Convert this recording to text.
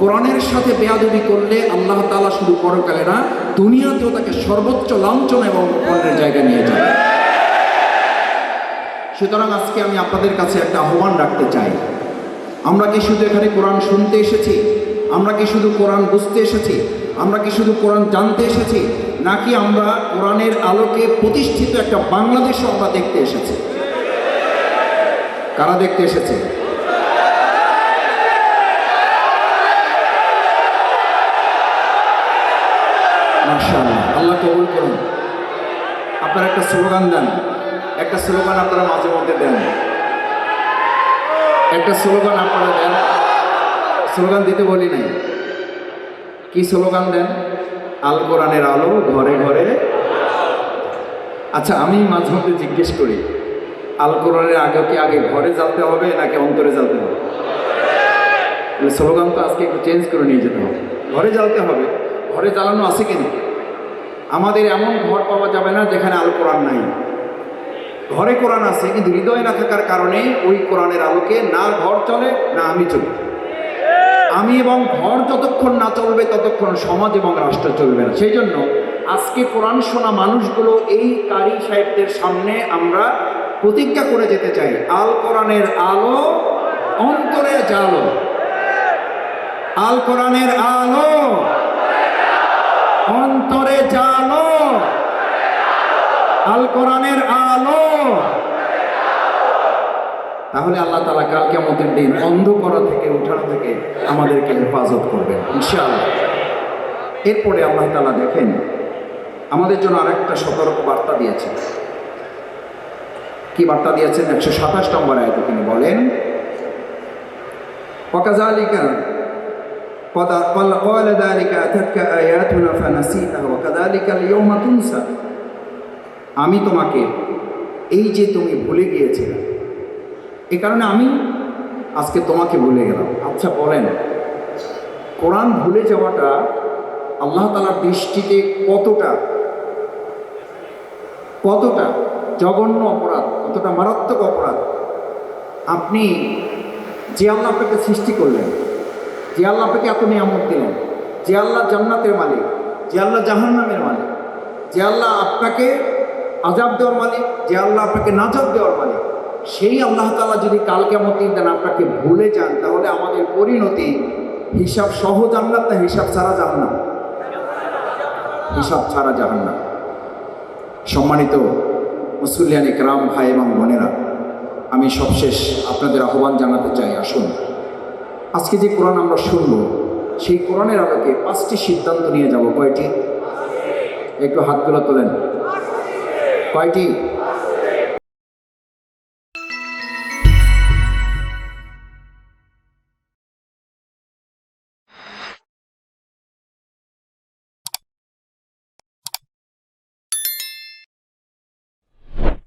কোরআনের সাথে বেয়াদবি করলে আল্লাহ তালা শুধু পরকালে না, দুনিয়াতেও তাকে সর্বোচ্চ লাঞ্ছনা এবং অপমানের জায়গায় নিয়ে যাবে। সুতরাং আজকে আমি আপনাদের কাছে একটা আহ্বান রাখতে চাই। আমরা কি শুধু এখানে কোরআন শুনতে এসেছি? আমরা কি শুধু কোরআন বুঝতে এসেছি? আমরা কি শুধু কোরআন জানতে এসেছি? নাকি আমরা কোরআনের আলোকে প্রতিষ্ঠিত একটা বাংলাদেশও আমরা দেখতে এসেছি? কারা দেখতে এসেছে? আল্লাহ কবুল করুন। আপনারা একটা স্লোগান দেন। একটা স্লোগান আপনারা মাঝে মধ্যে দেন। একটা স্লোগান আপনারা দেন। স্লোগান দিতে বলি নাই। কি স্লোগান দেন? আল কোরআনের আলো ঘরে ঘরে। আচ্ছা আমি মাঝে মধ্যে জিজ্ঞেস করি, আল কোরআনের আগে কি আগে ঘরে জ্বালতে হবে নাকি অন্তরে জ্বালতে হবে? স্লোগান তো আজকে একটু চেঞ্জ করে নিয়ে যেতে হবে। ঘরে জ্বালতে হবে। ঘরে জ্বালানো আছে কিন্তু আমাদের এমন ঘর পাওয়া যাবে না যেখানে আল কোরআন নাই। ঘরে কোরআন আছে, কিন্তু হৃদয় না থাকার কারণে ওই কোরআনের আলোকে না ঘর চলে, না আমি চলি। আমি এবং ঘর যতক্ষণ না চলবে, ততক্ষণ সমাজ এবং রাষ্ট্র চলবে না। সেই জন্য আজকে কোরআন শোনা মানুষগুলো এই কারি সাহেবদের সামনে আমরা প্রতিজ্ঞা করে যেতে চাই। আল কোরআনের আলো অন্তরে জালো আল কোরআনের আলো কোরআনের আলো তাহলে আল্লাহ তালা কাল কেমতের দিন অন্ধ করা থেকে উঠানো থেকে আমাদেরকে হেফাজত করবেন ইনশাআল্লাহ এরপরে আল্লাহ তালা দেখেন আমাদের জন্য আরেকটা সতর্ক বার্তা দিয়েছেন কি বার্তা দিয়েছেন একশো সাতাশ নম্বর আয়তে তিনি বলেন وكذلك قد قال قال ذلك أتتك آياتنا فنسيتها وكذلك اليوم تنسى আমি তোমাকে এই যে তুমি ভুলে গিয়েছিলে, এ কারণে আমি আজকে তোমাকে ভুলে গেলাম। আচ্ছা বলেন, কোরআন ভুলে যাওয়াটা আল্লাহ তালার দৃষ্টিতে কতটা কতটা জঘন্য অপরাধ, কতটা মারাত্মক অপরাধ? আপনি যে আল্লাহ আপনাকে সৃষ্টি করলেন, যে আল্লাহ আপনাকে এত নিয়ামত দিলেন, যে আল্লাহ জান্নাতের মালিক, যে আল্লাহ জাহান্নামের মালিক, যে আল্লাহ আপনাকে আজাব দেওয়ার মালিক, যে আল্লাহ আপনাকে নাজাব দেওয়ার মালিক, সেই আল্লাহ তালা যদি কালকে মতিন দেন আপনাকে ভুলে যান, তাহলে আমাদের পরিণতি হিসাব সহ জান্নাত না হিসাব ছাড়া জাহান্নাম? হিসাব ছাড়া জাহান্নাম। সম্মানিত মুসুলিয়ান ইকরাম, ভাই এবং বোনেরা, আমি সবশেষ আপনাদের আহ্বান জানাতে চাই, আসুন। আজকে যে কোরআন আমরা শুনব, সেই কোরআনের আলোকে পাঁচটি সিদ্ধান্ত নিয়ে যাব, কয়টি? একটু হাতগুলো তোলেন। কয়টি